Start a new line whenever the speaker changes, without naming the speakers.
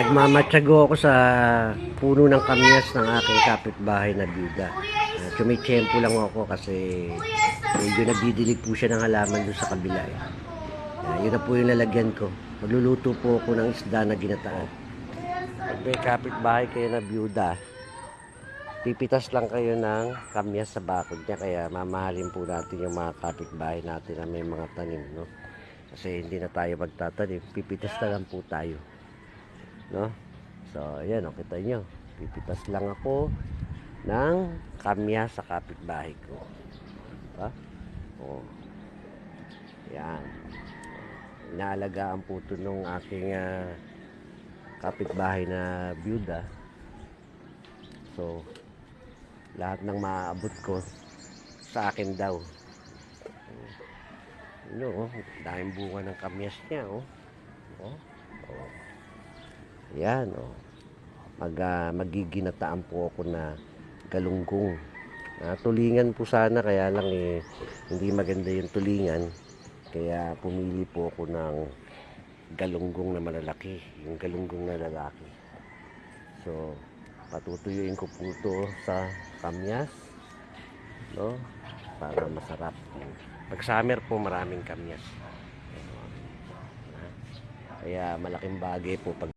Nagmamatsago ako sa puno ng kamyas ng aking kapitbahay na byuda. Uh, Tumitsempo lang ako kasi medyo nagdidilig po siya ng halaman doon sa kabila. Eh. Ah, yun na po yung lalagyan ko. Magluluto po ako ng isda na ginataan. Pag may kapitbahay kayo na byuda, pipitas lang kayo ng kamyas sa bakod niya kaya mamahalin po natin yung mga kapitbahay natin na may mga tanim no kasi hindi na tayo magtatanim pipitas na lang po tayo no so ayan o kita nyo pipitas lang ako ng kamyas sa kapitbahay ko diba? o yan inaalagaan po ito nung aking ah, kapitbahay na byuda so lahat ng maaabot ko sa akin daw. Ano, oh, daming bunga ng kamyas niya, oh. Oh. oh. Yan, oh. Mag, ah, magiginataan po ako na galunggong. Ah, tulingan po sana, kaya lang eh, hindi maganda yung tulingan. Kaya pumili po ako ng galunggong na malalaki. Yung galunggong na lalaki. So, patutuyuin ko po ito sa kamyas no para masarap pag summer po maraming kamyas kaya malaking bagay po pag